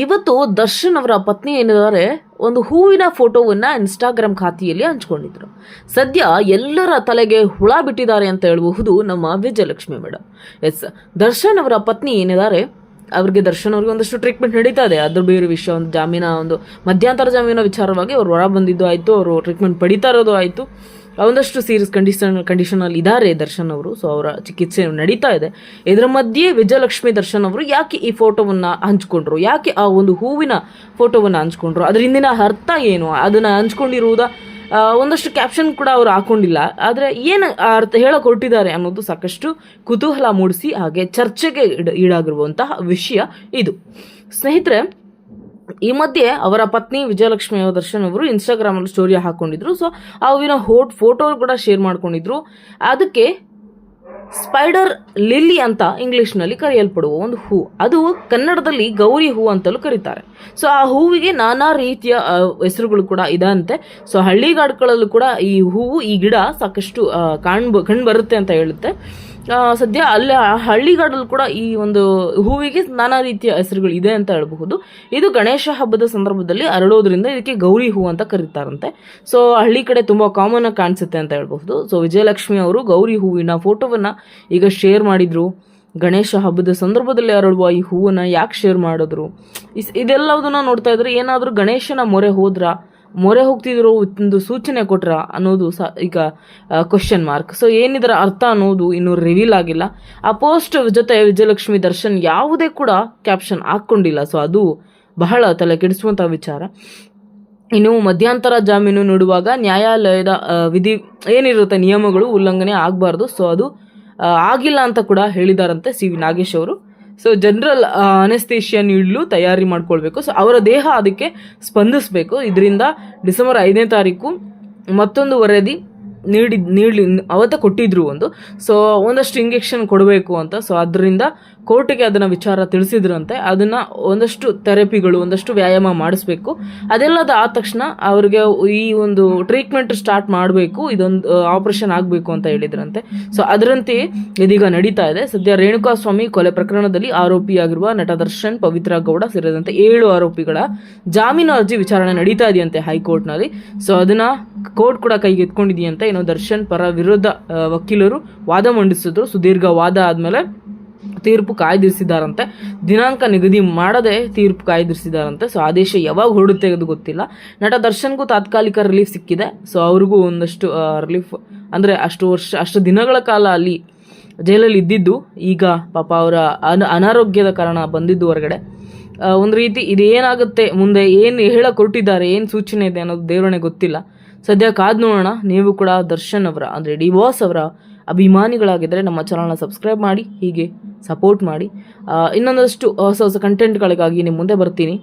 ಇವತ್ತು ದರ್ಶನ್ ಅವರ ಪತ್ನಿ ಏನಿದ್ದಾರೆ, ಒಂದು ಹೂವಿನ ಫೋಟೋವನ್ನು ಇನ್ಸ್ಟಾಗ್ರಾಮ್ ಖಾತೆಯಲ್ಲಿ ಹಂಚ್ಕೊಂಡಿದ್ರು. ಸದ್ಯ ಎಲ್ಲರ ತಲೆಗೆ ಹುಳ ಬಿಟ್ಟಿದ್ದಾರೆ ಅಂತ ಹೇಳಬಹುದು ನಮ್ಮ ವಿಜಯಲಕ್ಷ್ಮಿ ಮೇಡಮ್ ಎಸ್, ದರ್ಶನ್ ಅವರ ಪತ್ನಿ ಏನಿದ್ದಾರೆ, ಅವ್ರಿಗೆ ದರ್ಶನ್ ಅವ್ರಿಗೆ ಒಂದಷ್ಟು ಟ್ರೀಟ್ಮೆಂಟ್ ನಡೀತಾ ಇದೆ. ಅದ್ರ ಬೇರೆ ವಿಷಯ, ಒಂದು ಜಾಮೀನ, ಒಂದು ಮಧ್ಯಂತರ ಜಾಮೀನ ವಿಚಾರವಾಗಿ ಅವ್ರು ಹೊರ ಬಂದಿದ್ದು ಆಯಿತು, ಅವರು ಟ್ರೀಟ್ಮೆಂಟ್ ಪಡಿತಾ ಇರೋದು ಆಯಿತು. ಒಂದಷ್ಟು ಸೀರಿಯಸ್ ಕಂಡೀಷನ್ ಕಂಡೀಷನಲ್ಲಿ ಇದ್ದಾರೆ ದರ್ಶನ್ ಅವರು. ಸೊ ಅವರ ಚಿಕಿತ್ಸೆ ನಡೀತಾ ಇದೆ. ಇದರ ಮಧ್ಯೆ ವಿಜಯಲಕ್ಷ್ಮಿ ದರ್ಶನ್ ಅವರು ಯಾಕೆ ಈ ಫೋಟೋವನ್ನು ಹಂಚ್ಕೊಂಡ್ರು? ಯಾಕೆ ಆ ಒಂದು ಹೂವಿನ ಫೋಟೋವನ್ನು ಹಂಚ್ಕೊಂಡ್ರು? ಅದ್ರ ಹಿಂದಿನ ಅರ್ಥ ಏನು? ಅದನ್ನು ಹಂಚ್ಕೊಂಡಿರುವುದ ಒಂದಷ್ಟು ಕ್ಯಾಪ್ಷನ್ ಕೂಡ ಅವರು ಹಾಕೊಂಡಿಲ್ಲ. ಆದರೆ ಏನು ಅರ್ಥ ಹೇಳಕ್ ಹೊರಟಿದ್ದಾರೆ ಅನ್ನೋದು ಸಾಕಷ್ಟು ಕುತೂಹಲ ಮೂಡಿಸಿ ಹಾಗೆ ಚರ್ಚೆಗೆ ಈಡ್- ಈಡಾಗಿರುವಂತಹ ವಿಷಯ ಇದು. ಸ್ನೇಹಿತರೆ ಈ ಮಧ್ಯೆ ಅವರ ಪತ್ನಿ ವಿಜಯಲಕ್ಷ್ಮಿ ದರ್ಶನ್ ಅವರು ಇನ್ಸ್ಟಾಗ್ರಾಮ್ ಅಲ್ಲಿ ಸ್ಟೋರಿ ಹಾಕೊಂಡಿದ್ರು. ಸೊ ಆ ಹೂವಿನ ಹೋಟ್ ಫೋಟೋ ಕೂಡ ಶೇರ್ ಮಾಡ್ಕೊಂಡಿದ್ರು. ಅದಕ್ಕೆ ಸ್ಪೈಡರ್ ಲಿಲ್ಲಿ ಅಂತ ಇಂಗ್ಲಿಷ್ನಲ್ಲಿ ಕರೆಯಲ್ಪಡುವ ಒಂದು ಹೂ. ಅದು ಕನ್ನಡದಲ್ಲಿ ಗೌರಿ ಹೂ ಅಂತಲೂ ಕರೀತಾರೆ. ಸೊ ಆ ಹೂವಿಗೆ ನಾನಾ ರೀತಿಯ ಹೆಸರುಗಳು ಕೂಡ ಇದಂತೆ. ಸೊ ಹಳ್ಳಿಗಾಡುಗಳಲ್ಲೂ ಕೂಡ ಈ ಹೂವು, ಈ ಗಿಡ ಸಾಕಷ್ಟು ಕಾಣ್ ಕಂಡು ಬರುತ್ತೆ ಅಂತ ಹೇಳುತ್ತೆ. ಸದ್ಯ ಅಲ್ಲಿ ಹಳ್ಳಿಗಾಡಲ್ಲಿ ಕೂಡ ಈ ಒಂದು ಹೂವಿಗೆ ನಾನಾ ರೀತಿಯ ಹೆಸರುಗಳು ಇದೆ ಅಂತ ಹೇಳಬಹುದು. ಇದು ಗಣೇಶ ಹಬ್ಬದ ಸಂದರ್ಭದಲ್ಲಿ ಅರಳೋದ್ರಿಂದ ಇದಕ್ಕೆ ಗೌರಿ ಹೂ ಅಂತ ಕರೀತಾರಂತೆ. ಸೊ ಹಳ್ಳಿ ಕಡೆ ತುಂಬ ಕಾಮನ್ ಆಗಿ ಕಾಣಿಸುತ್ತೆ ಅಂತ ಹೇಳ್ಬಹುದು. ಸೊ ವಿಜಯಲಕ್ಷ್ಮಿ ಅವರು ಗೌರಿ ಹೂವಿನ ಫೋಟೋವನ್ನು ಈಗ ಶೇರ್ ಮಾಡಿದರು. ಗಣೇಶ ಹಬ್ಬದ ಸಂದರ್ಭದಲ್ಲಿ ಅರಳುವ ಈ ಹೂವನ್ನು ಯಾಕೆ ಶೇರ್ ಮಾಡಿದ್ರು? ಇಸ್- ಇದೆಲ್ಲದನ್ನ ನೋಡ್ತಾ ಇದ್ರೆ ಏನಾದರೂ ಗಣೇಶನ ಮೊರೆ ಹೋದ್ರ? ಮೊರೆ ಹೋಗ್ತಿದ್ರು, ಒಂದು ಸೂಚನೆ ಕೊಟ್ರ ಅನ್ನೋದು ಸ, ಈಗ ಕ್ವಶನ್ ಮಾರ್ಕ್ ಸೊ ಏನಿದರ ಅರ್ಥ ಅನ್ನೋದು ಇನ್ನೂ ರಿವೀಲ್ ಆಗಿಲ್ಲ. ಆ ಪೋಸ್ಟ್ ಜೊತೆ ವಿಜಯಲಕ್ಷ್ಮಿ ದರ್ಶನ್ ಯಾವುದೇ ಕೂಡ ಕ್ಯಾಪ್ಷನ್ ಹಾಕ್ಕೊಂಡಿಲ್ಲ ಸೊ ಅದು ಬಹಳ ತಲೆ ಕೆಡಿಸುವಂಥ ವಿಚಾರ. ಇನ್ನು ಮಧ್ಯಂತರ ಜಾಮೀನು ನೀಡುವಾಗ ನ್ಯಾಯಾಲಯದ ವಿಧಿ, ಏನಿರುತ್ತೆ ನಿಯಮಗಳು ಉಲ್ಲಂಘನೆ ಆಗಬಾರ್ದು. ಸೊ ಅದು ಆಗಿಲ್ಲ ಅಂತ ಕೂಡ ಹೇಳಿದಾರಂತೆ ಸಿ ವಿ ನಾಗೇಶ್ ಅವರು. ಸೊ ಜನರಲ್ ಅನೆಸ್ತೇಷಿಯಾ ನೀಡಲು ತಯಾರಿ ಮಾಡ್ಕೊಳ್ಬೇಕು. ಸೊ ಅವರ ದೇಹ ಅದಕ್ಕೆ ಸ್ಪಂದಿಸಬೇಕು. ಇದರಿಂದ ಡಿಸೆಂಬರ್ ಐದನೇ ತಾರೀಕು ಮತ್ತೊಂದು ವರದಿ ನೀಡಿ, ನೀಡಲಿ, ಅವತ್ತ ಕೊಟ್ಟಿದ್ರು ಒಂದು. ಸೊ ಒಂದಷ್ಟು ಇಂಜೆಕ್ಷನ್ ಕೊಡಬೇಕು ಅಂತ. ಸೊ ಅದರಿಂದ ಕೋರ್ಟಿಗೆ ಅದನ್ನು ವಿಚಾರ ತಿಳಿಸಿದ್ರಂತೆ, ಅದನ್ನು ಒಂದಷ್ಟು ಥೆರಪಿಗಳು, ಒಂದಷ್ಟು ವ್ಯಾಯಾಮ ಮಾಡಿಸ್ಬೇಕು. ಅದೆಲ್ಲದ ಆದ ತಕ್ಷಣ ಅವ್ರಿಗೆ ಈ ಒಂದು ಟ್ರೀಟ್ಮೆಂಟ್ ಸ್ಟಾರ್ಟ್ ಮಾಡಬೇಕು, ಇದೊಂದು ಆಪರೇಷನ್ ಆಗಬೇಕು ಅಂತ ಹೇಳಿದ್ರಂತೆ. ಸೊ ಅದರಂತೆ ಇದೀಗ ನಡೀತಾ ಇದೆ. ಸದ್ಯ ರೇಣುಕಾ ಸ್ವಾಮಿ ಕೊಲೆ ಪ್ರಕರಣದಲ್ಲಿ ಆರೋಪಿಯಾಗಿರುವ ನಟ ದರ್ಶನ್, ಪವಿತ್ರ ಗೌಡ ಸೇರಿದಂತೆ ಏಳು ಆರೋಪಿಗಳ ಜಾಮೀನು ಅರ್ಜಿ ವಿಚಾರಣೆ ನಡೀತಾ ಇದೆಯಂತೆ ಹೈಕೋರ್ಟ್ನಲ್ಲಿ. ಸೊ ಅದನ್ನ ಕೋರ್ಟ್ ಕೂಡ ಕೈಗೆ ಎತ್ಕೊಂಡಿದೆಯಂತೆ. ಏನೋ ದರ್ಶನ್ ಪರ ವಿರುದ್ಧ ವಕೀಲರು ವಾದ ಮಂಡಿಸಿದ್ರು. ಸುದೀರ್ಘ ವಾದ ಆದಮೇಲೆ ತೀರ್ಪು ಕಾಯ್ದಿರಿಸಿದಾರಂತೆ ದಿನಾಂಕ ನಿಗದಿ ಮಾಡದೆ ತೀರ್ಪು ಕಾಯ್ದಿರಿಸಿದಾರಂತೆ ಸೊ ಆದೇಶ ಯಾವಾಗ ಹೊರಡುತ್ತೆ ಅದು ಗೊತ್ತಿಲ್ಲ ನಟ ದರ್ಶನ್ಗೂ ತಾತ್ಕಾಲಿಕ ರಿಲೀಫ್ ಸಿಕ್ಕಿದೆ ಸೊ ಅವ್ರಿಗೂ ಒಂದಷ್ಟು ರಿಲೀಫ್ ಅಂದರೆ ಅಷ್ಟು ವರ್ಷ ಅಷ್ಟು ದಿನಗಳ ಕಾಲ ಅಲ್ಲಿ ಜೈಲಲ್ಲಿ ಇದ್ದಿದ್ದು ಈಗ ಪಾಪ ಅವರ ಅನ ಅನಾರೋಗ್ಯದ ಕಾರಣ ಬಂದಿದ್ದು ಹೊರಗಡೆ ಒಂದು ರೀತಿ ಇದೇನಾಗುತ್ತೆ ಮುಂದೆ ಏನು ಹೇಳ ಕೊಟ್ಟಿದ್ದಾರೆ ಏನು ಸೂಚನೆ ಇದೆ ಅನ್ನೋದು ದೇವರಣೆ ಗೊತ್ತಿಲ್ಲ ಸದ್ಯ ಕಾದ್ ನೋಡೋಣ ನೀವು ಕೂಡ ದರ್ಶನ್ ಅವರ ಅಂದರೆ ಡಿ ಬಾಸ್ ಅವರ ಅಭಿಮಾನಿಗಳಾಗಿದ್ದರೆ ನಮ್ಮ ಚಾನಲ್ನ ಸಬ್ಸ್ಕ್ರೈಬ್ ಮಾಡಿ ಹೀಗೆ ಸಪೋರ್ಟ್ ಮಾಡಿ. ಇನ್ನೊಂದಷ್ಟು ಹೊಸ ಹೊಸ ಕಂಟೆಂಟ್ಗಳಿಗಾಗಿ ನಿಮ್ಮ ಮುಂದೆ ಬರ್ತೀನಿ.